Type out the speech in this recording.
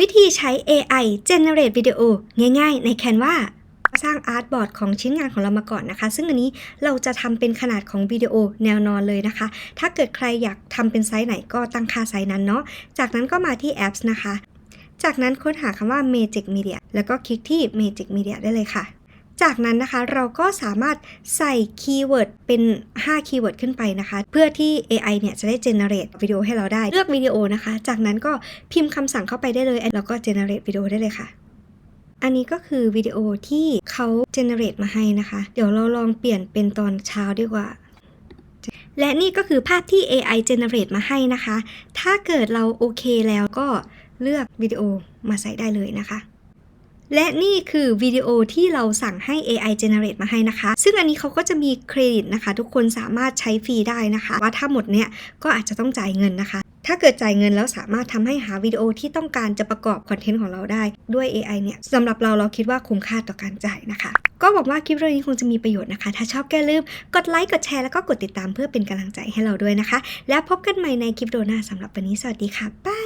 วิธีใช้ AI generate วิดีโอง่ายๆ ใน Canva สร้างอาร์ตบอร์ดของชิ้นงานของเรามาก่อนนะคะ ซึ่งอันนี้เราจะทำเป็นขนาดของวิดีโอแนวนอนเลยนะคะ ถ้าเกิดใครอยากทำเป็นไซส์ไหนก็ตั้งค่าไซส์นั้นเนาะ จากนั้นก็มาที่ Apps นะคะ จากนั้นค้นหาคำว่า Magic Media แล้วก็คลิกที่ Magic Media ได้เลยค่ะ จากนั้นนะคะเราก็สามารถใส่คีย์เวิร์ดเป็น 5 คีย์เวิร์ดขึ้นไปนะคะ เพื่อที่ AI เนี่ยจะได้ generate วิดีโอให้เราได้ เลือกวิดีโอนะคะ จากนั้นก็พิมพ์คำสั่งเข้าไปได้เลย แล้วก็ generate วิดีโอได้เลยค่ะ อันนี้ก็คือวิดีโอที่เขา generate มาให้นะคะ เดี๋ยวเราลองเปลี่ยนเป็นตอนเช้าดีกว่าและนี่ก็คือภาพที่ AI generate มาให้นะคะ ถ้าเกิดเราโอเคแล้วก็เลือกวิดีโอมาใส่ได้เลยนะคะ และนี่คือวิดีโอที่เราสั่งให้ AI generate มาให้นะคะ ซึ่งอันนี้เขาก็จะมีเครดิตนะคะ ทุกคนสามารถใช้ฟรีได้นะคะ ว่าถ้าหมดเนี่ยก็อาจจะต้องจ่ายเงินนะคะ ถ้าเกิดจ่ายเงินแล้วสามารถทำให้หาวิดีโอที่ต้องการจะประกอบคอนเทนต์ของเราได้ด้วย AI เนี่ยสำหรับเราเราคิดว่าคุ้มค่าต่อการจ่ายนะคะ ก็หวังว่าคลิปวิดีโอนี้คงจะมีประโยชน์นะคะ ถ้าชอบแก็อย่าลืมกดไลค์กดแชร์แล้วก็กดติดตามเพื่อเป็นกำลังใจให้เราด้วยนะคะ แล้วพบกันใหม่ในคลิปวิดีโอหน้าสำหรับวันนี้สวัสดีค่ะบาย